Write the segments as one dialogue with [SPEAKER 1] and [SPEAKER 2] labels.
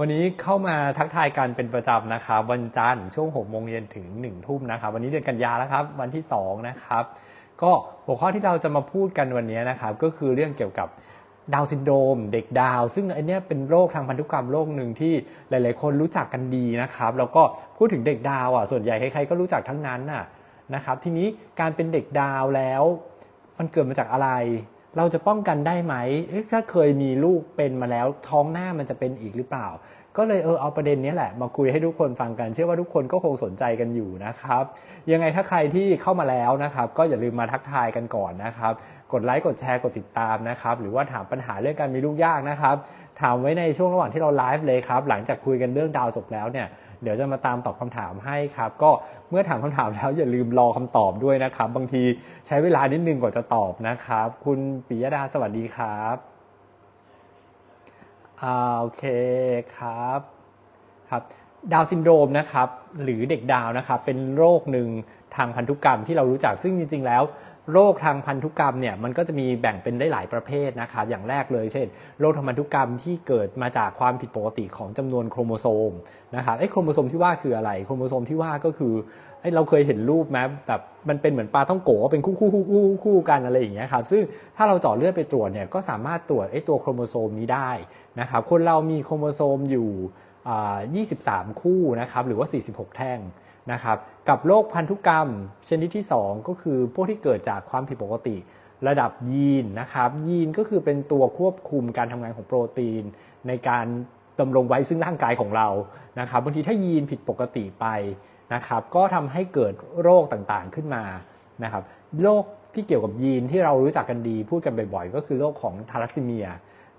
[SPEAKER 1] วันนี้เข้ามาทักทายกันเป็นประจำนะครับวันจันทร์ช่วง6โมงเย็นถึง1ทุ่มนะครับ วันนี้เดือนกันยาแล้วครับ วันที่2นะครับก็หัวข้อที่เราจะมาพูดกันวันนี้นะครับ ก็คือเรื่องเกี่ยวกับดาวซินโดรมเด็กดาว ซึ่งอันเนี้ยเป็นโรคทางพันธุกรรมโรคหนึ่งที่หลาย ๆ คนรู้จักกันดีนะครับ แล้วก็พูดถึงเด็กดาวอะส่วนใหญ่ใครๆก็รู้จักทั้งนั้นน่ะนะครับ ทีนี้การเป็นเด็กดาวแล้ว มันเกิดมาจากอะไร เราจะป้องกันได้ไหมเอ๊ะถ้าเคยมีลูกเป็นมาแล้วท้องหน้ามันจะเป็นอีกหรือเปล่า ก็เลยเออเอาประเด็นนี้แหละ มาคุยให้ทุกคนฟังกัน เชื่อว่าทุกคนก็คงสนใจกันอยู่นะครับ ยังไงถ้าใครที่เข้ามาแล้วนะครับ ก็อย่าลืมมาทักทายกันก่อนนะครับ กดไลค์กดแชร์กดติดตามนะครับ หรือว่าถามปัญหาเรื่องการมีลูกยากนะครับ ถามไว้ในช่วงระหว่างที่เราไลฟ์เลยครับ หลังจากคุยกันเรื่องดาวจบแล้วเนี่ยเดี๋ยวจะมาตามตอบคำถามให้ครับ ก็เมื่อถามคำถามแล้วอย่าลืมรอคำตอบด้วยนะครับ บางทีใช้เวลานิดนึงกว่าจะตอบนะครับ คุณปิยดาสวัสดีครับอ่าโอเคครับครับดาวซินโดรมนะครับหรือเด็กดาวนะครับเป็นโรคหนึ่งทางพันธุกรรมที่เรารู้จักซึ่งจริงๆแล้ว โรคทางพันธุกรรมเนี่ยมันก็จะมีแบ่งเป็นได้หลายประเภทนะครับอย่างแรกเลยเช่น โรคทางพันธุกรรมที่เกิดมาจากความผิดปกติของจำนวนโครโมโซมนะครับไอ้โครโมโซมที่ว่าคืออะไร โครโมโซมที่ว่าก็คือไอ้เราเคยเห็นรูปไหมแบบมันเป็นเหมือนปลาต้องโกะเป็นคู่คู่คู่คู่คู่กันอะไรอย่างเงี้ยครับซึ่งถ้าเราเจาะเลือดไปตรวจเนี่ยก็สามารถตรวจไอ้ตัวโครโมโซมนี้ได้นะครับคนเรามีโครโมโซมอยู่ 23 คู่นะครับหรือว่า 46 แท่ง นะครับกับโรคพันธุกรรม ชนิดที่ 2 ก็คือพวกที่เกิดจากความผิดปกติ ระดับยีนนะครับ ยีนก็คือเป็นตัวควบคุมการทำงานของโปรตีน ในการดำรงไว้ซึ่งร่างกายของเรานะครับบางทีถ้ายีนผิดปกติไปนะครับ ก็ทำให้เกิดโรคต่างๆขึ้นมานะครับโรคที่เกี่ยวกับยีนที่เรารู้จักกันดีพูดกันบ่อยๆ ก็คือโรคของทาลัสซีเมีย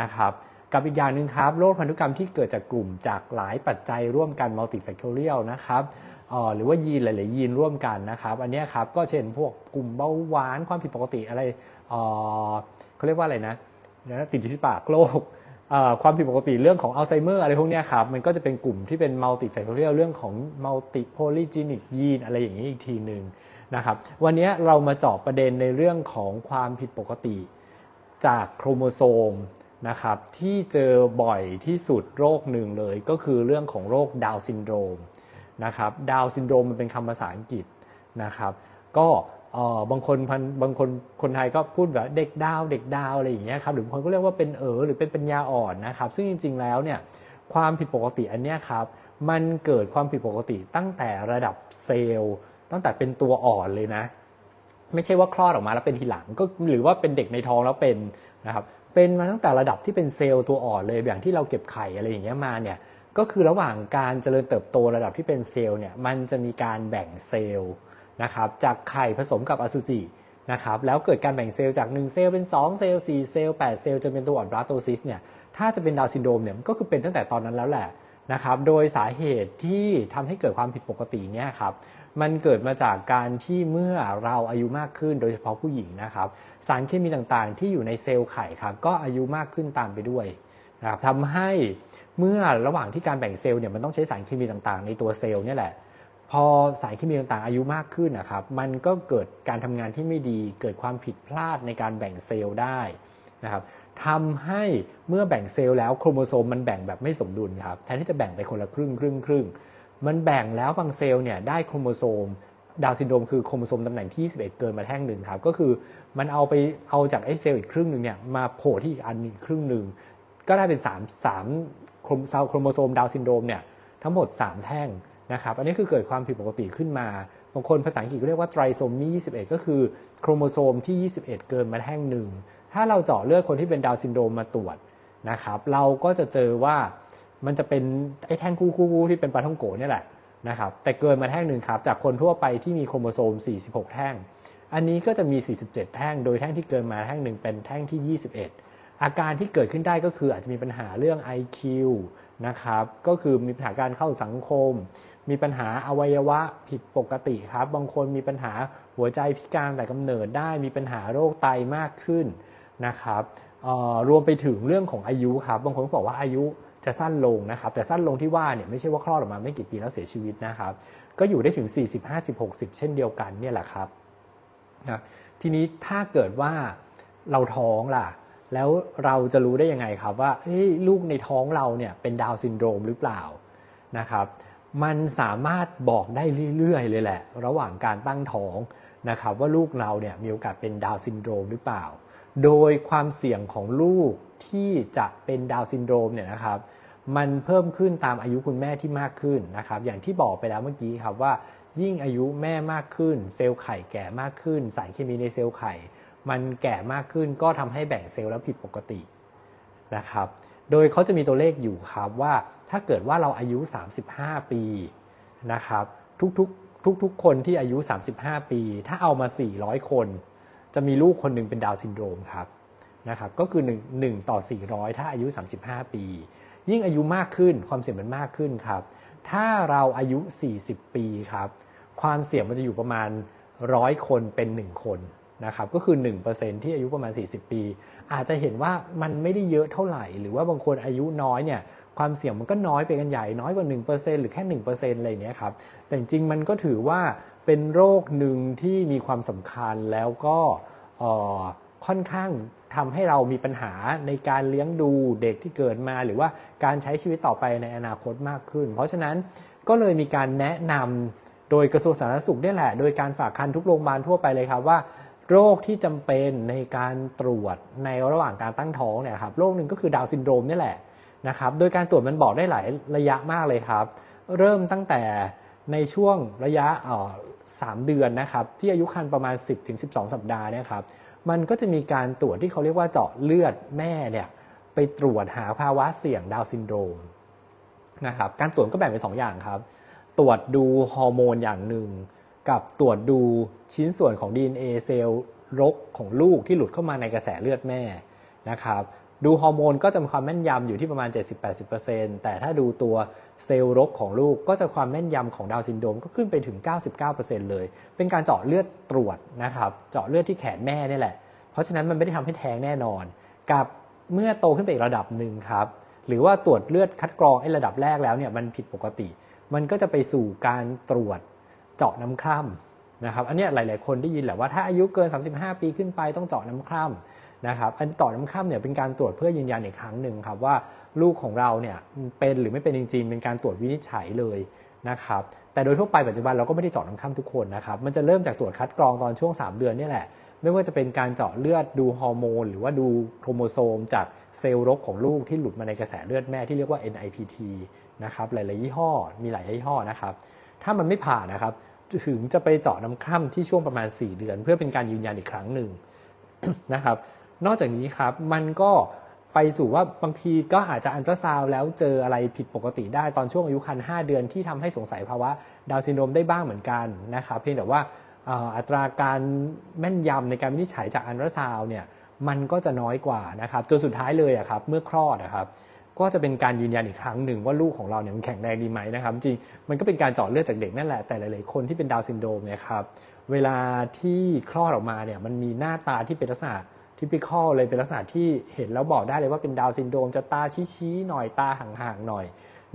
[SPEAKER 1] นะครับ กับอีกอย่างหนึ่งครับโรคพันธุกรรมที่เกิดจากกลุ่มจากหลายปัจจัยร่วมกัน multifactorial นะครับหรือว่ายีนหลายๆยีนร่วมกันนะครับ อันนี้ครับก็เช่นพวกกลุ่มเบาหวานความผิดปกติอะไรเขาเรียกว่าอะไรนะติดอยู่ที่ปากโรคความผิดปกติเรื่องของอัลไซเมอร์อะไรพวกนี้ครับ มันก็จะเป็นกลุ่มที่เป็นมัลติแฟกตอเรียลเรื่องของมัลติโพลีจีนิกยีนอะไรอย่างนี้อีกทีหนึ่งนะครับ วันนี้เรามาเจาะประเด็นในเรื่องของความผิดปกติจากโครโมโซม นะครับที่เจอบ่อยที่สุดโรคหนึ่งเลย ก็คือเรื่องของโรคดาวซินโดรมนะครับดาวซินโดรมมันเป็นคำภาษาอังกฤษนะครับ ก็บางคนบางคนคนไทยก็พูดแบบเด็กดาวเด็กดาวอะไรอย่างเงี้ยครับหรือบางคนก็เรียกว่าเป็นเออหรือเป็นปัญญาอ่อนนะครับ ซึ่งจริง ๆ แล้วเนี่ยความผิดปกติอันเนี้ยครับมันเกิดความผิดปกติตั้งแต่ระดับเซลล์ ตั้งแต่เป็นตัวอ่อนเลยนะ ไม่ใช่ว่าคลอดออกมาแล้วเป็นทีหลังก็หรือว่าเป็นเด็กในท้องแล้วเป็นนะครับ เป็นมาตั้งแต่ระดับที่เป็นเซลล์ตัวอ่อนเลยอย่างที่เราเก็บไข่อะไรอย่างเงี้ยมาเนี่ยก็คือระหว่างการเจริญเติบโตระดับที่เป็นเซลล์เนี่ยมันจะมีการแบ่งเซลล์นะครับจากไข่ผสมกับอสุจินะครับแล้วเกิดการแบ่งเซลล์จาก 1 เซลล์เป็น 2 เซลล์4เซลล์8เซลล์จนเป็นตัวอ่อนบราโตซิสเนี่ยถ้าจะเป็นดาวซินโดรมเนี่ยก็คือเป็นตั้งแต่ตอนนั้นแล้วแหละนะครับโดยสาเหตุที่ทำให้เกิดความผิดปกติเนี่ยครับ มันเกิดมาจากการที่เมื่อเราอายุมากขึ้นโดยเฉพาะผู้หญิงนะครับ สารเคมีต่างๆ ที่อยู่ในเซลล์ไข่ครับก็อายุมากขึ้นตามไปด้วยนะครับทำให้เมื่อระหว่างที่การแบ่งเซลล์เนี่ยมันต้องใช้สารเคมีต่างๆ ในตัวเซลล์นี่แหละ พอสารเคมีต่างๆ อายุมากขึ้นนะครับ มันก็เกิดการทำงานที่ไม่ดี เกิดความผิดพลาดในการแบ่งเซลล์ได้นะครับทำให้เมื่อแบ่งเซลล์แล้วโครโมโซมมันแบ่งแบบไม่สมดุลครับแทนที่จะแบ่งไปคนละครึ่งครึ่งครึ่ง มันแบ่งแล้วบางเซลล์เนี่ยได้โครโมโซมดาวซินโดรมคือโครโมโซมตำแหน่งที่21เกินมาแท่งหนึ่งครับ ก็คือมันเอาไปเอาจากไอ้เซลล์อีกครึ่งหนึ่งเนี่ยมาโผล่ที่อีกอันอีกครึ่งหนึ่งก็ได้เป็น3 3โครโครโมโซมดาวซินโดรมเนี่ยทั้งหมด 3 แท่งนะครับ อันนี้คือเกิดความผิดปกติขึ้นมา บางคนภาษาอังกฤษก็เรียกว่าไตรโซมี 21 ก็คือโครโมโซมที่ 21 เกินมาแท่งหนึ่ง ถ้าเราเจาะเลือดคนที่เป็นดาวซินโดรมมาตรวจนะครับ เราก็จะเจอว่า มันจะเป็นไอ้แท่งคู่ๆที่เป็นปลาท่องโกเนี่ยแหละนะครับแต่เกินมาแท่งหนึ่งครับจากคนทั่วไปที่มีโครโมโซม 46 แท่ง อันนี้ก็จะมี 47 แท่ง โดยแท่งที่เกินมาแท่งหนึ่งเป็นแท่งที่ 21 อาการที่เกิดขึ้นได้ก็คืออาจจะมีปัญหาเรื่อง IQ นะครับก็คือมีปัญหาการเข้าสังคม มีปัญหาอวัยวะผิดปกติครับ บางคนมีปัญหาหัวใจพิการแต่กำเนิดได้ มีปัญหาโรคไตมากขึ้นนะครับรวมไปถึงเรื่องของอายุครับ บางคนบอกว่าอายุ จะสั้นลงนะครับ แต่สั้นลงที่ว่าเนี่ยไม่ใช่ว่าคลอดออกมาไม่กี่ปีแล้วเสียชีวิตนะครับ ก็อยู่ได้ถึง 40 50 60 เช่นเดียวกันเนี่ยแหละครับนะทีนี้ถ้าเกิดว่าเราท้องล่ะ แล้วเราจะรู้ได้ยังไงครับว่าลูกในท้องเราเนี่ยเป็นดาวซินโดรมหรือเปล่านะครับ มันสามารถบอกได้เรื่อยๆเลยแหละ ระหว่างการตั้งท้องนะครับ ว่าลูกเราเนี่ยมีโอกาสเป็นดาวซินโดรมหรือเปล่า โดยความเสี่ยงของลูกที่จะเป็นดาวซินโดรมเนี่ยนะครับ มันเพิ่มขึ้นตามอายุคุณแม่ที่มากขึ้นนะครับ อย่างที่บอกไปแล้วเมื่อกี้ครับว่า ยิ่งอายุแม่มากขึ้น เซลล์ไข่แก่มากขึ้น สารเคมีในเซลล์ไข่ มันแก่มากขึ้นก็ทำให้แบ่งเซลล์แล้วผิดปกตินะครับ โดยเขาจะมีตัวเลขอยู่ครับว่าถ้าเกิดว่าเราอายุ 35 ปีนะครับทุกๆทุกๆคนที่อายุ 35 ปี ถ้าเอามา 400 คน จะมีลูกคนหนึ่งเป็นดาวซินโดรมครับนะครับก็คือ1 1ต่อ 400 ถ้าอายุ 35 ปี ยิ่งอายุมากขึ้นความเสี่ยงมันมากขึ้นครับ ถ้าเราอายุ 40 ปีครับความเสี่ยงมันจะอยู่ประมาณ 100 คนเป็น 1 คนนะครับก็คือ 1%ที่อายุประมาณ 40 ปี อาจจะเห็นว่ามันไม่ได้เยอะเท่าไหร่ หรือว่าบางคนอายุน้อยเนี่ย ความเสี่ยงมันก็น้อยไปกันใหญ่น้อยกว่า 1%หรือแค่ 1%อะไรเนี้ยครับแต่จริงมันก็ถือว่าเป็นโรคหนึ่งที่มีความสำคัญแล้วก็ค่อนข้างทำให้เรามีปัญหาในการเลี้ยงดูเด็กที่เกิดมา หรือว่าการใช้ชีวิตต่อไปในอนาคตมากขึ้น เพราะฉะนั้นก็เลยมีการแนะนำโดยกระทรวงสาธารณสุขนี่แหละ โดยการฝากคันทุกโรงพยาบาลทั่วไปเลยครับว่า โรคที่จำเป็นในการตรวจในระหว่างการตั้งท้องเนี่ยครับโรคหนึ่งก็คือดาวซินโดรมนี่แหละ นะครับ โดยการตรวจมันบอกได้หลายระยะมากเลยครับ เริ่มตั้งแต่ในช่วงระยะสามเดือนนะครับ ที่อายุครรภ์ประมาณ 10-12 สัปดาห์เนี่ยครับ มันก็จะมีการตรวจที่เขาเรียกว่าเจาะเลือดแม่เนี่ยไปตรวจหาภาวะเสี่ยงดาวซินโดรมนะครับการตรวจก็แบ่งเป็น2ออย่างครับ ตรวจดูฮอร์โมนอย่างหนึ่ง กับตรวจดูชิ้นส่วนของ DNA เซลล์รกของลูกที่หลุดเข้ามาในกระแสเลือดแม่นะครับ ดูฮอร์โมนก็จะมีความแม่นยำอยู่ที่ประมาณ 70-80%แต่ถ้าดูตัวเซลล์รกของลูกก็จะความแม่นยำของดาวซินโดมก็ขึ้นไปถึง 99%เลย เป็นการเจาะเลือดตรวจนะครับ เจาะเลือดที่แขนแม่นี่แหละ เพราะฉะนั้นมันไม่ได้ทำให้แท้งแน่นอน กับเมื่อโตขึ้นไปอีกระดับหนึ่งครับ หรือว่าตรวจเลือดคัดกรองไอ้ระดับแรกแล้วเนี่ยมันผิดปกติ มันก็จะไปสู่การตรวจเจาะน้ำคร่ำนะครับ อันนี้หลาย ๆ คนได้ยินแหละว่าถ้าอายุเกิน 35 ปีขึ้นไปต้องเจาะน้ำคร่ำ นะครับอันเจาะน้ำค่ำเนี่ยเป็นการตรวจเพื่อยืนยันอีกครั้งหนึ่งครับว่าลูกของเราเนี่ยเป็นหรือไม่เป็นจริงๆเป็นการตรวจวินิจฉัยเลยนะครับแต่โดยทั่วไปปัจจุบันเราก็ไม่ได้เจาะน้ำค่ำทุกคนนะครับมันจะเริ่มจากตรวจคัดกรองตอนช่วง 3 เดือนนี่แหละ ไม่ว่าจะเป็นการเจาะเลือดดูฮอร์โมนหรือว่าดูโครโมโซม จากเซลล์รกของลูกที่หลุดมาในกระแสเลือดแม่ที่เรียกว่า NIPT นะครับหลายๆยี่ห้อมีหลายยี่ห้อนะครับถ้ามันไม่ผ่านนะครับถึงจะไปเจาะน้ำคร่ำที่ช่วงประมาณ 4 เดือน เพื่อเป็นการยืนยันอีกครั้งหนึ่งนะครับ นอกจากนี้ครับมันก็ไปสู่ว่าบางทีก็อาจจะอันตราซาวแล้วเจออะไรผิดปกติได้ตอนช่วงอายุครรภ์5เดือนที่ทำให้สงสัยภาวะดาวซินโดรมได้บ้างเหมือนกันนะครับเพียงแต่ว่าอัตราการแม่นยำในการวินิจฉัยจากอันตราซาวเนี่ยมันก็จะน้อยกว่านะครับจนสุดท้ายเลยอะครับเมื่อคลอดนะครับก็จะเป็นการยืนยันอีกครั้งหนึ่งว่าลูกของเราเนี่ยมันแข็งแรงดีไหมนะครับจริงมันก็เป็นการเจาะเลือดจากเด็กนั่นแหละแต่หลายๆคนที่เป็นดาวซินโดรมเนี่ยครับเวลาที่คลอดออกมาเนี่ยมันมีหน้าตาที่เป็นลักษณะ ทิพิคอลเลยเป็นลักษณะที่เห็นแล้วบอกได้เลยว่าเป็นดาวซินโดรมจะตาชี้ๆหน่อยตาห่างๆหน่อย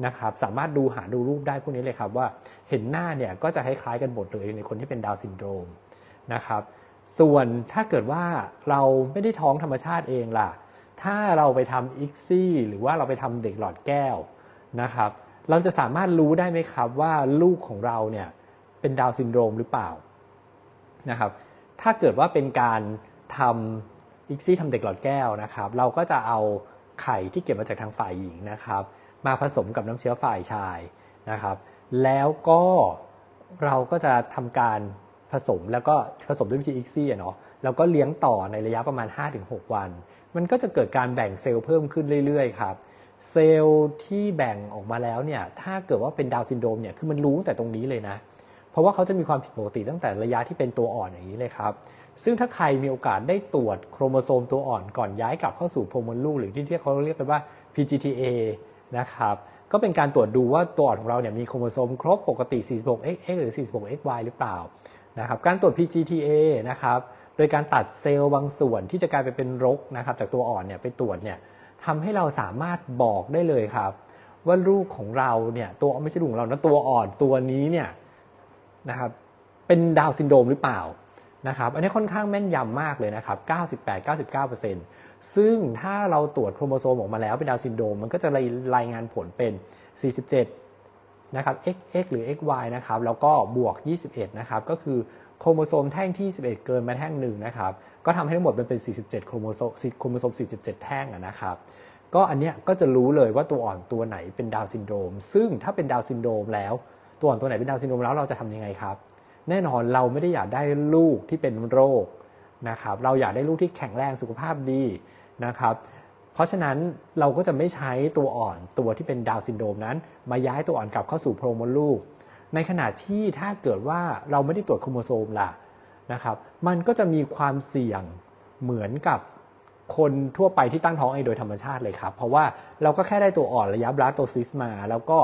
[SPEAKER 1] นะครับสามารถดูหาดูรูปได้พวกนี้เลยครับว่าเห็นหน้าเนี่ยก็จะคล้ายๆกันหมดเลยในคนที่เป็นดาวซินโดรมนะครับส่วนถ้าเกิดว่าเราไม่ได้ท้องธรรมชาติเองล่ะ ถ้าเราไปทำอิกซี่หรือว่าเราไปทำเด็กหลอดแก้วนะครับเราจะสามารถรู้ได้ไหมครับว่าลูกของเราเนี่ยเป็นดาวซินโดรมหรือเปล่านะครับถ้าเกิดว่าเป็นการทำ อิกซี่ทำเด็กหลอดแก้วนะครับ เราก็จะเอาไข่ที่เก็บมาจากทางฝ่ายหญิงนะครับ มาผสมกับน้ำเชื้อฝ่ายชายนะครับ แล้วก็เราก็จะทำการผสมแล้วก็ผสมด้วยวิธีอิกซี่เนาะแล้วก็เลี้ยงต่อในระยะประมาณ 5-6 วัน มันก็จะเกิดการแบ่งเซลล์เพิ่มขึ้นเรื่อยๆครับเซลล์ที่แบ่งออกมาแล้วเนี่ยถ้าเกิดว่าเป็นดาวซินโดรมเนี่ยคือมันรู้แต่ตรงนี้เลยนะ เพราะว่าเขาจะมีความผิดปกติตั้งแต่ระยะที่เป็นตัวอ่อนอย่างนี้เลยครับ ซึ่งถ้าใครมีโอกาสได้ตรวจโครโมโซมตัวอ่อนก่อนย้ายกลับเข้าสู่โพรมลูกหรือที่ที่เขาเรียกกันว่า PGTA นะครับก็เป็นการตรวจดูว่าตัวอ่อนของเราเนี่ยมีโครโมโซมครบปกติ 46XX หรือ 46XY หรือเปล่านะครับการตรวจ PGTA นะครับโดยการตัดเซลล์บางส่วนที่จะกลายไปเป็นรกนะครับจากตัวอ่อนเนี่ยไปตรวจเนี่ยทำให้เราสามารถบอกได้เลยครับ ว่าลูกของเราเนี่ยตัวไม่ใช่ลูกของเรานะตัวอ่อนตัวนี้เนี่ยนะครับเป็นดาวซินโดรมหรือเปล่า นะครับ อันนี้ค่อนข้างแม่นยำมากเลยนะครับ 98-99%ซึ่งถ้าเราตรวจโครโมโซมออกมาแล้วเป็นดาวซินโดรมมันก็จะรายงานผลเป็น 47 นะครับ XX หรือ XY นะครับ แล้วก็บวก 21 นะครับ ก็คือโครโมโซมแท่งที่ 11 เกินมาแท่งหนึ่งนะครับ ก็ทำให้ทั้งหมดมันเป็น 47 โครโมโซมโครโมโซม 47 แท่งนะครับก็อันเนี้ยก็จะรู้เลยว่าตัวอ่อนตัวไหนเป็นดาวซินโดรม ซึ่งถ้าเป็นดาวซินโดรมแล้ว ตัวอ่อนตัวไหนเป็นดาวซินโดรมแล้วเราจะทำยังไงครับ แน่นอนเราไม่ได้อยากได้ลูกที่เป็นโรคนะครับเราอยากได้ลูกที่แข็งแรงสุขภาพดีนะครับเพราะฉะนั้นเราก็จะไม่ใช้ตัวอ่อนตัวที่เป็นดาวซินโดรมนั้น มาย้ายตัวอ่อนกลับเข้าสู่โพรงมดลูก ในขณะที่ถ้าเกิดว่าเราไม่ได้ตรวจโครโมโซมล่ะนะครับมันก็จะมีความเสี่ยงเหมือนกับคนทั่วไปที่ตั้งท้องเองโดยธรรมชาติเลยครับ เพราะว่าเราก็แค่ได้ตัวอ่อนระยะบลาสโตซิสมา แล้วก็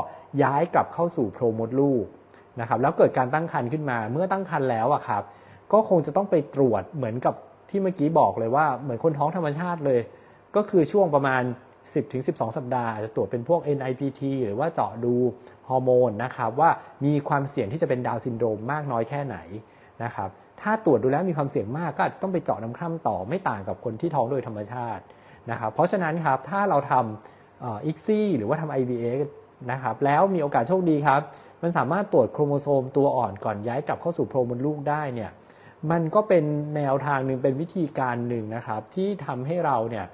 [SPEAKER 1] ย้ายกลับเข้าสู่โพรงมดลูก นะครับแล้วเกิดการตั้งครรภ์ขึ้นมา เมื่อตั้งครรภ์แล้วอะครับก็คงจะต้องไปตรวจเหมือนกับที่เมื่อกี้บอกเลยว่าเหมือนคนท้องธรรมชาติเลย ก็คือช่วงประมาณ 10-12 สัปดาห์อาจจะตรวจเป็นพวก NIPT หรือว่าเจาะดูฮอร์โมนนะครับว่ามีความเสี่ยงที่จะเป็นดาวซินโดรมมากน้อยแค่ไหนนะครับถ้าตรวจดูแล้วมีความเสี่ยงมากก็อาจจะต้องไปเจาะน้ำคร่ำต่อไม่ต่างกับคนที่ท้องโดยธรรมชาตินะครับเพราะฉะนั้นครับถ้าเราทำอิกซี่หรือว่าทำ IVF นะครับแล้วมีโอกาสโชคดีครับ มันสามารถตรวจโครโมโซมตัวอ่อนก่อนย้ายกลับเข้าสู่โพรงมดลูกได้เนี่ยมันก็เป็นแนวทางหนึ่งเป็นวิธีการหนึ่งนะครับ ที่ทำให้เราเนี่ย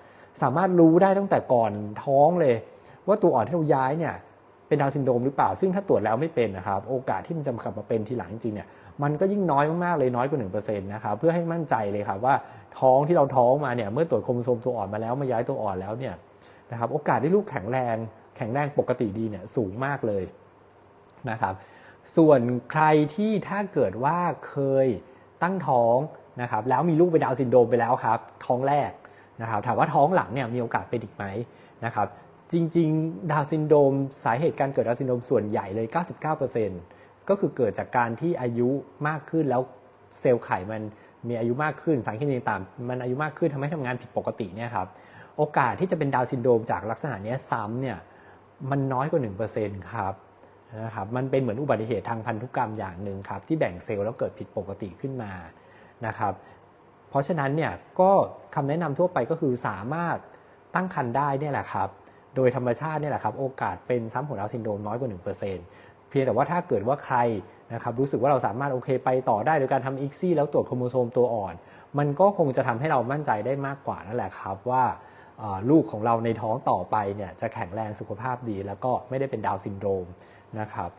[SPEAKER 1] สามารถรู้ได้ตั้งแต่ก่อนท้องเลย ว่าตัวอ่อนที่เราย้ายเนี่ยเป็นดาวซินโดรมหรือเปล่า ซึ่งถ้าตรวจแล้วไม่เป็นนะครับ โอกาสที่มันจะกลับมาเป็นทีหลังจริงๆเนี่ยมันก็ยิ่งน้อยมากๆเลยน้อยกว่า1%นะครับเพื่อให้มั่นใจเลยครับว่าท้องที่เราท้องมาเนี่ยเมื่อตรวจโครโมโซมตัวอ่อนมาแล้วมาย้ายตัวอ่อนแล้วเนี่ยนะครับโอกาสได้ลูกแข็งแรงแข็งแรงปกติดีเนี่ยสูงมากเลย นะครับ ส่วนใครที่ถ้าเกิดว่าเคยตั้งท้องนะครับแล้วมีลูกเป็นดาวซินโดมไปแล้วครับ ท้องแรกนะครับถามว่าท้องหลังเนี่ยมีโอกาสเป็นอีกไหมนะครับจริงๆ ดาวซินโดมสาเหตุการเกิดดาวซินโดมส่วนใหญ่เลย 99%ก็คือเกิดจากการที่อายุมากขึ้นแล้วเซลล์ไข่มันมีอายุมากขึ้นสารเคมีต่างมันอายุมากขึ้นทำให้ทำงานผิดปกติเนี่ยครับโอกาสที่จะเป็นดาวซินโดมจากลักษณะนี้ซ้ำเนี่ยมันน้อยกว่า 1%ครับ นะครับมันเป็นเหมือนอุบัติเหตุทางพันธุกรรมอย่างหนึ่งครับที่แบ่งเซลล์แล้วเกิดผิดปกติขึ้นมานะครับเพราะฉะนั้นเนี่ยก็คำแนะนำทั่วไปก็คือสามารถตั้งครรภ์ได้เนี่ยแหละครับโดยธรรมชาติเนี่ยแหละครับโอกาสเป็นซ้ำของดาวซินโดรมน้อยกว่า 1%เพียงแต่ว่าถ้าเกิดว่าใครนะครับรู้สึกว่าเราสามารถโอเคไปต่อได้โดยการทำอีกซี่แล้วตรวจโครโมโซมตัวอ่อน มันก็คงจะทำให้เรามั่นใจได้มากกว่านั่นแหละครับว่าลูกของเราในท้องต่อไปเนี่ยจะแข็งแรงสุขภาพดี แล้วก็ไม่ได้เป็นดาวซินโดรม นะครับ